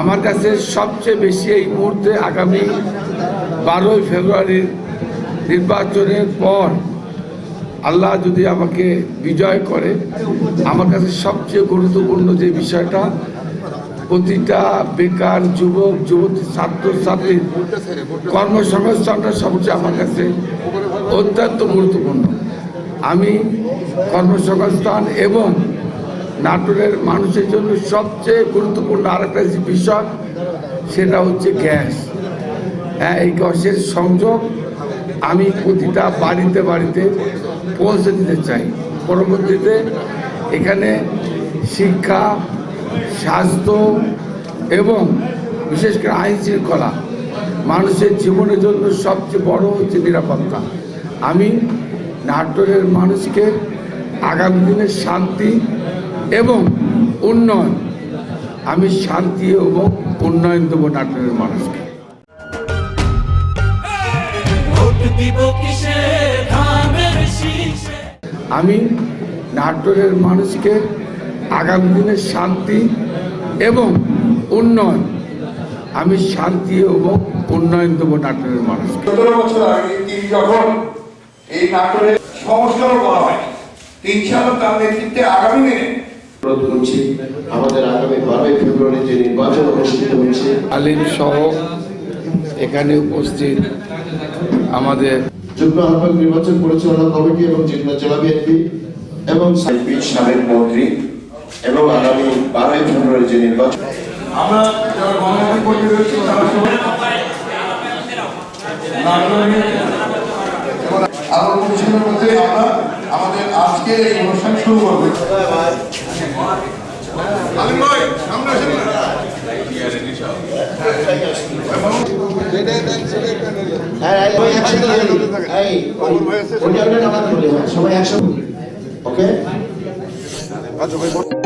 আমার কাছে সবচেয়ে বেশি এই মুহূর্তে আগামী বারোই ফেব্রুয়ারির নির্বাচনের পর আল্লাহ যদি আমাকে বিজয় করে, আমার কাছে সবচেয়ে গুরুত্বপূর্ণ যে বিষয়টা, প্রতিটা বেকার যুবক, যুবতী ছাত্র ছাত্রীর কর্মসংস্থানটা সবচেয়ে আমার কাছে অত্যন্ত গুরুত্বপূর্ণ। আমি কর্মসংস্থান এবং নাটোরের মানুষের জন্য সবচেয়ে গুরুত্বপূর্ণ আরেকটা যে বিষয়, সেটা হচ্ছে গ্যাস। হ্যাঁ এই গ্যাসের সংযোগ আমি প্রতিটা বাড়িতে বাড়িতে পৌঁছে দিতে চাই। পরবর্তীতে এখানে শিক্ষা, স্বাস্থ্য এবং বিশেষ করে আইন শৃঙ্খলা মানুষের জীবনের জন্য সবচেয়ে বড় হচ্ছে নিরাপত্তা। আমি নাটোরের মানুষকে আগামী দিনের শান্তি এবং উন্নয়ন। আমি শান্তি এবং উন্নয়ন দেবো নাটোরের মানুষকে আমি নাটোরের মানুষকে আগামী দিনের শান্তি এবং উন্নয়ন। আমি শান্তি এবং উন্নয়ন দেবো নাটোরের মানুষকে সতেরো বছর আগে তিনি যখন এই নাটোরের সংস্কারও করা হয় তিন সাল তার নেতৃত্বে আগামী দিনে অনুরোধ করছি আমাদের আগামী বারোই ফেব্রুয়ারি যে নির্বাচন অনুষ্ঠিত হচ্ছে আলিম সহ এখানে উপস্থিত আমাদের যুগ্ম আহ্বায়ক নির্বাচন পরিচালনা কমিটি এবং জেলা জেলা বিএনপি এবং সাবেক মন্ত্রী এবং আগামী বারোই ফেব্রুয়ারি যে নির্বাচন আমরা যারা গণমাধ্যম কর্মী রয়েছে তারা সবাই নাটোরে এবং আরও মধ্যে আমরা আমাদের আজকে এই অনুষ্ঠান শুরু করব। না। হ্যাঁ সবাই একসাথে। ওকে? ওইটা